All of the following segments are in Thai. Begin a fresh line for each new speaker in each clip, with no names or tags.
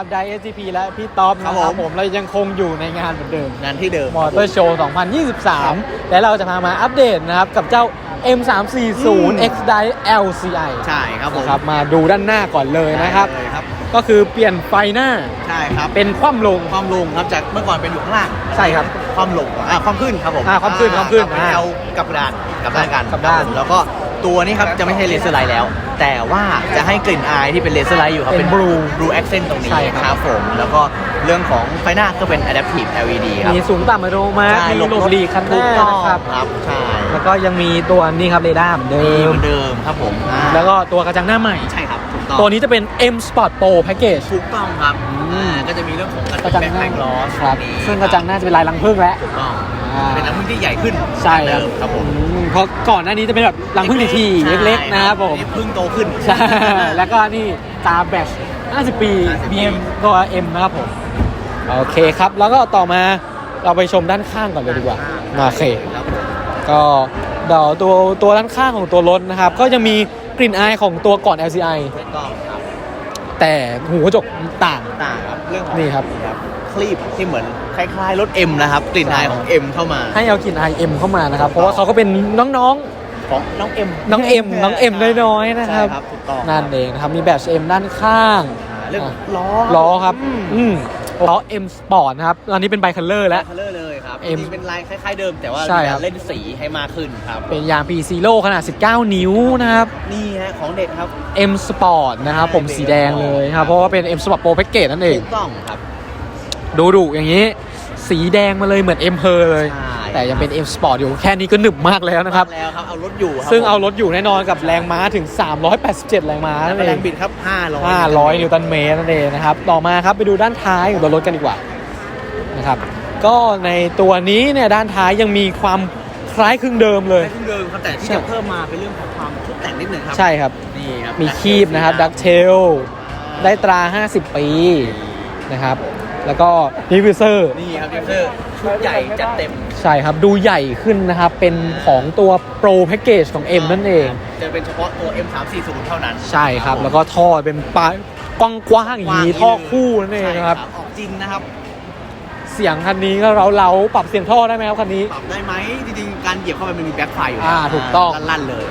ครับได SGP และพี่ต๊อบ
ครั
นะ
บ
ครับ
ผม
ผม เรายังคงอยู่ในงานเหมือนเดิม
งานที่เดิม
มอเตอร์โชว์ 2023 และเราจะพามาอัปเดตนะครับ กับเจ้า M340 X Drive LCI
ใช่ครับผม
นะครับมาดูด้านหน้าก่อนเลยนะครับ
ได้เลยครับ
ก็คือเปลี่ยนไฟหน้า
ใช่ครับ
เป็นคว่ำลง
ความลงครับ จากเมื่อก่อนเป็นอยู่ข้างล่าง
ใช่ครับ
ความลง อ่าความขึ้นครับผม
อ่าความขึ้นความขึ้น
อ่
อ่า
เอากลับด้านกลับด้านกัน
กลับด้าน
ครับผมแล้วก็ ตัวนี้ครับจะไม่ใช่เลเซอร์ไลท์แล้ว แต่ว่าจะให้กลิ่นอายที่เป็นเลเซอร์ไลท์อยู่ครับ
เป็น blue
blue accent ตรงนี้
ใช่ครับ
ครับผมแล้วก็เรื่องของไฟหน้าก็เป็น adaptive LED ครับ
มีสูงต่ำอัตโนมัติ
ใช่
มีหลบหลีกคันห
ถู
น้าก
ต้อง
นะครับ
ครับใช่
แล้วก็ยังมีตัวนี้ครับเรดาร์เหมือนเดิ
มีเห
ม
มือนเดิมครับผมอ่า
แล้วก็ตัวกระจังหน้าใหม่
ใช่ครับถูก ต้อง
ตัวนี้จะเป็น M Sport Pro Package
ถูกต้องครับ
อืม
อ่าก็จะมีเรื่องของการ
กระจัง
แบ็ค
หน้า
แบ็คลอส
ครับซึ่งกระจังหน้าจะเป็นลายลังพึ่งแล้ว
ถูกต้อง
อ่า
เป็นน้ำพึ่งที่ใหญ่ขึ้น
ใช่ครับ
เดิมครับผม
อืมเพราะก่อนหน้านี้จะเป็นแบบลังพึ่งทีๆ
ใช่
เล็กๆนะครับผม
นี่พึ่งโตขึ้น
ใช่แล้วก็นี่ตาแบช50 ปี
50
BM ตัว M นะครับผม โอเคครับ แล้วก็ต่อมาเราไปชมด้านข้างก่อนเลยดีกว่าโอเค
ครับผม
ก็เดี๋ยวตัวตัวด้านข้างของตัวรถนะครับ ก็จะมี กลิ่นอายของตัวก่อน LCI
ถูกต้องครับ
แต่หูกระจกต่าง
ต่างครับเรื่องของ
นี่ครับ
คลีปที่เหมือนคล้ายๆรถ M นะครับกลิ่นอายของ M เข้ามา
ให้เอากลิ่น i m เข้ามานะครับ เพราะว่าเขาก็เป็นน้อง
ของน้อง M
ๆน้อง M น้อง M น้อยๆนะครับ
ใช่ครับถูกต้อง
นั่นเองนะครับมีแบต M ด้านข้าง
อ่าเรื่องล้อ
ล้อครับ
อืม
อืมล้อ M Sport นะครับ ตอนนี้เป็นไบคัลเลอร์แล้ว
คัลเลอร์เลย ครับ
M
จริงๆเป็นลายคล้าย ๆเดิม แต่ว่า
ใช่ครับ
เล่นสีให้มากขึ้นครับ
เป็นยาง P Zero ขนาด 19 นิ้วนะครับ
นี่ฮะของเด็ดครับ
M Sport นะครับ ผมสีแดงเลยครับ เพราะว่าเป็น M Sport Pro Package นั่นเอง
ถูกต้องครับ
ดูดุอย่างนี้ สีแดงมาเลยเหมือน M p e r เลย
ใช่
แต่ยังเป็น M Sport อยู่แค่นี้ก็หนึบมากแล้วนะครับ
มาแล้วครับ เอารถอยู่ครับ
ซึ่งเอา
ผม
รถอยู่แน่นอนกับแรงม้าถึง 387 แรงม้า
แล้ว
นั่น
ก็
เอ
แรงงบิดครับ500
500 นิวตันเมตรนั่นเองนะครับ ต่อมาครับไปดูด้านท้ายของตัวรถกันดีกว่านะครับ ก็ในตัวนี้เนี่ยด้านท้ายยังมีความคล้ายคลึงเดิมเลย
คล้ายๆเดิมครับแต่ที่
ใช่
จะเพิ่มมาเป็นเรื่องของความชุดแต่งนิดหนึ่งครับ
ใช่ครับ
นี่ครับ
มีคีบนะครับดักเทลได้ตรา 50 ปีนะครับ แล้วก็นิวิเซอร์
นี่ครับดิเซอร์ชุดใหญ่จัดเต็ม
ใช่ครับดูใหญ่ขึ้นนะครับ เป็นของตัวโปรแพ็กเกจของ M นั่นเอง
จะเป็นเฉพาะตัว M340 เท่านั้น
ใช่ครับ แล้วก็ท่อเป็นปลายกว้างๆอย่างนี้ท่อคู่นั่นเองนะครับ
ใช่ออกจริงนะครับ
เสียงคันนี้ก็เราเราๆปรับเสียงท่อได้ไหมครับคันนี้
ปรับได้ไหมจริงๆ การเหยียบเข้าไปมันมีแบ็คไฟอยู่
อ่าถูกต้อง
ลั่นๆเลย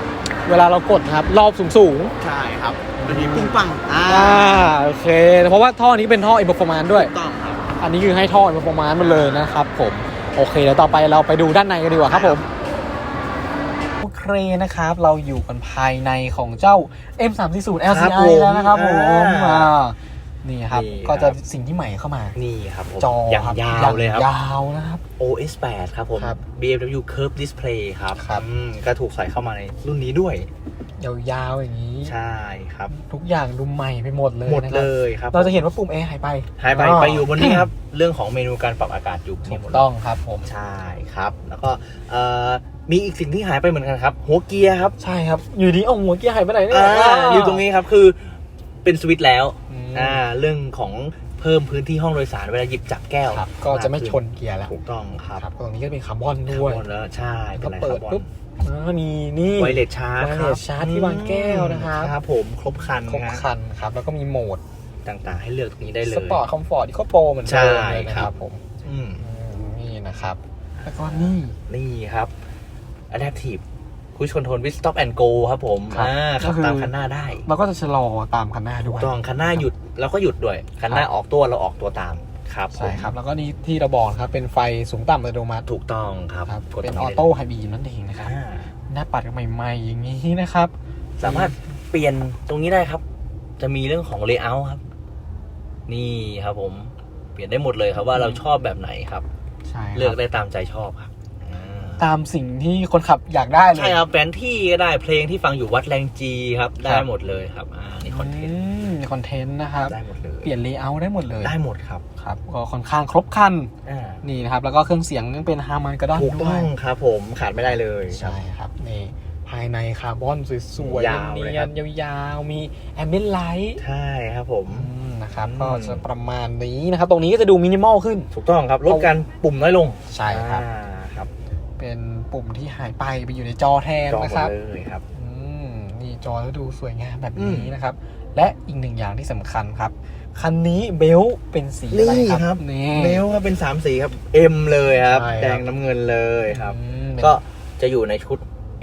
เวลาเรากดนะครับรอบสูง
ใช่ครับมันมีปุ้งปังอ่า
ๆอ่าโอเค เพราะว่าท่อนี้เป็นท่อ i อ p e r f o r m a n c e ด้วย
ถูกต้องครับ
อันนี้คือให้ท่อ i อ p e r f o r m a n c e มาเลยนะครับผมโอเคเดี๋ยวต่อไปเราไปดูด้านในกันดีกว่าครับผมโอเคนะครับ เราอยู่กันภายในของเจ้า M340
ครับ
LCI
ผม
แล้วนะครับผม
อ่า
อ่า นี่ครับ
นี่ครับ
ก็จะสิ่งที่ใหม่เข้ามา
นี่ครับผม
จอ
อย่าง
ครับ
ยาวเลยครับ
ยาวนะครับ
OS 8 ครับผม
ครับ
BMW Curve Display ครับ
ครับ
อืมก็ถูกใส่เข้ามาในรุ่นนี้ด้วย
ยาวๆอย่างนี้
ใช่ครับ
ทุกอย่างดูใหม่ไปหมดเลย
หมด
นะค
เล
รับ
ยครับ
เราจะเห็นว่าปุ่ม A หายไป
หายไปไปอยู่บนนี้ครับ เรื่องของเมนูการปรับอากาศอยู่
ถู
นี่
ก
หมด
ต้องครับผม
ใช่ครับ แล้วก็เอ่อมีอีกสิ่งที่หายไปเหมือนกันครับ หัวเกียร์ครับ
ใช่ครับ อยู่ดีเอาหัวเกียร์หายไปไหนเนี่ย
อ่าอยู่ตรงนี้ครับคือเป็นสวิตช์แล้ว
อืม
อ่าเรื่องของเพิ่มพื้นที่ห้องโดยสารเวลาหยิบจับแก้ว
ครับก็จะไม่ชนเกียร์แล้ว
ถูกต้องครับ
ครับตรงนี้ก็เป็นคาร์บอนด้วย
หมดแล้วใช่
ก็
เป็นไร
เปิ
คา
ด
ร์บอน
ปุ๊บอ่ามีนี่
ไวเลสชาร์จ
ไวเลสชาร์จที่วางแก้วนะครับ
ครับผมครบครัน
ครบ
นะ
คันครับแล้วก็มีโหมด
ต่างๆ ให้เลือกตรงนี้ได้เลย
สปอร์ตคอมฟอร์ตอีโคโปรเหมือนเดิมเลยนะค
ใช่ครั
รับบผม
อืม
อืมนี่นะครับ แล้วก็นี่
นี่ครับ Adaptive Cruise Control with Stop and Go ครับผม
ครับ
อ่าขับ
ก็คือ
ตามคันหน้าได้
เราก็จะชะลอตามคันหน้าด้
ถู
ว
ก
ย
ต้องคันหน้าหยุด เราก็หยุดด้วยคันหน้า
ครับ
ออกตัวเราออกตัวตามครับผม
ใช่ครับ แล้วก็นี่ที่เราบอกนะครับเป็นไฟสูงต่ำอัตโนมัติ
ถูกต้องครับ
ครับ
กด
เป็น
ต
อ
รง
อ
ได้
โต้
เลย
ไฮบีมนั่นเองนะครับ
อ่า
หน้าปัดใหม่ๆอย่างนี้นะครับ
สามารถเปลี่ยนตรงนี้ได้ครับ จะมีเรื่องของ layout ครับ นี่ครับผมเปลี่ยนได้หมดเลยครับว่าเราชอบแบบไหนครับ
ใช่ค
เลือก
รับ
ได้ตามใจชอบครับอ่า
ตามสิ่งที่คนขับอยากได้เลย
ใช่ครับแผนที่ก็ได้เพลงที่ฟังอยู่วัดแรงจีครับ ได้
ครับ
หมดเลยครับอ่านี่คอนเทนต์
อืมคอนเทนต์นะครับ
ได้หมดเลย
เปลี่ยนเลเยอร์ได้หมดเลย
ได้หมดครับ
ครับ ก็ค่อนข้างครบครัน
อ่า
นี่นะครับ แล้วก็เครื่องเสียงยังเป็นฮาร์มันกระดอน
ถูก
ด้
ต้
ว
อยงครับผมขาดไม่ได้เลย
ใช่ครับ นี่ ภายในคาร์บอนสวย
ยาว
ๆ
เลย
เนี
ค
ย
รั
น
บ
ๆยาวๆ มีแอมเบนไลท์
ใช่ครับผม
นะครับ
อืม
ก็จะประมาณนี้นะครับ ตรงนี้ก็จะดูมินิมอลขึ้น
ถูกต้องครับลดการปุ่มน้อยลง
ใช่ครับ
อ่าครับ
เป็นปุ่มที่หายไปไปอยู่ในจอแทน
จอหม
นะ
ด
ครับ
เลยครับ
อืมนี่จอแล้วดูสวยงามแบบ
อื
นี้
ม
นะครับ และอีกหนึ่งอย่างที่สำคัญครับ คันนี้เบลต์เป็นสีอะไร
นี่
ค
ค
รั
รั
บบนี่
เบลก็เป็นสามสีครับ M เลยครับ
ใช่ครับ
แดงน้ำเงินเลยครับ
อืม
ก็จะอยู่ในชุด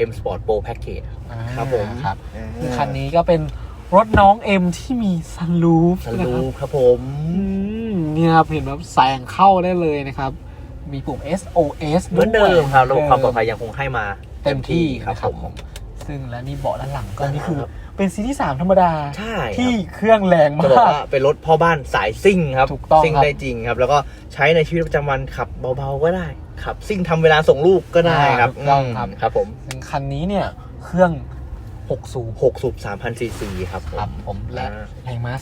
M Sport Pro Package
อ่า
ครับผม
ครับคือคันนี้ก็เป็นรถน้องเอ็มที่มีซันรูฟ
ส
นะ
รู
ครับ
ปครับผม
อืมเนี่ยครับเห็นแบบแซงเข้าได้เลยนะครับ มีปุ่ม SOS
เหมือนเดิมครับ ระบบความปลอดภัย
ย
ยังคงให้มา
เต็มที่
ครับ
นะ
ผม
ซึ่งและนี่เบาะด้านหลังก็
ด้านหลัง
นี่คือ
ครับ
เป็นซีที่3ธรรมดา
ใช่ครับ
ที่เครื่องแรงมา
จะบอก
ก
ว่าเป็นรถพ่อบ้านสายซิ่งครับ
ถูกต้อง
ซิ่ง
ครับ
ได้จริงครับ แล้วก็ใช้ในชีวิตประจำวันขับเบาๆก็ได้ขับซิ่งทำเวลาส่งลูกก็ได้ครับ
ถูกต้องครับ
มครับผม
ซึ่งคันนี้เนี่ยเครื่อง6สูบ
6สูบ3,000ซีซีครับผ
ครับ
ม
ผมและ
อ่า
แรงม้า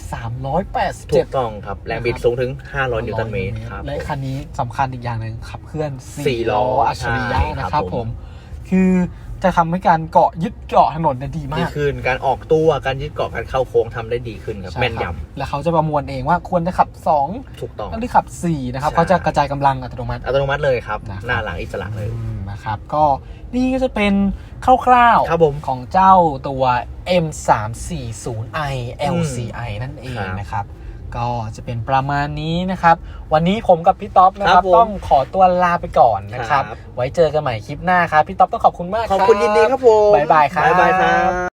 ถูก
387
ต้องครับ แรงบิดสูงถึง 500 นิวตันเมตรครับ
และคันนี้สำคัญอีกอย่างหนึ่งขับเคลื่อน
สี่
4
ล้
ล้
อ
ออัจฉริยะ
ใช่
นะค
ครั
รับบผ
ผมม
คือ จะทำให้การเกาะยึดเกาะถนนเนี่ยดีมา
ดี
ก
ขึ้นการออกตัวการยึดเกาะการเข้าโค้งทำได้ดีขึ้นครับ
ใช่
แม่น
ครับ
ยำ
แล้วเขาจะประมวลเองว่าควรจะขับ 2
ถูกต้อง
หรือขับ 4 นะครับ
ใช่
เขาจะกระจายกำลังอัตโนมัติ
อัตโนมัติเลยครับ
นะครับ
หน้าหลังอิสระเลย
อืมนะครับ ก็นี่ก็จะเป็นคร่าว
ครับผม
ของเจ้าตัว M340i LCI นั่นเอง
ครับ
นะครับ ก็จะเป็นประมาณนี้นะครับ วันนี้ผมกับพี่ต๊อปนะค
ครั
รับบ
ผม
ต้องขอตัวลาไปก่อนนะครับ
ครับ
ไว้เจอกันใหม่คลิปหน้าครับ พี่ต๊อปต้องขอบคุณมาก
ขอบคุณยินดีครับผม
บ๊ายบายครับ
บ๊ายบายครับ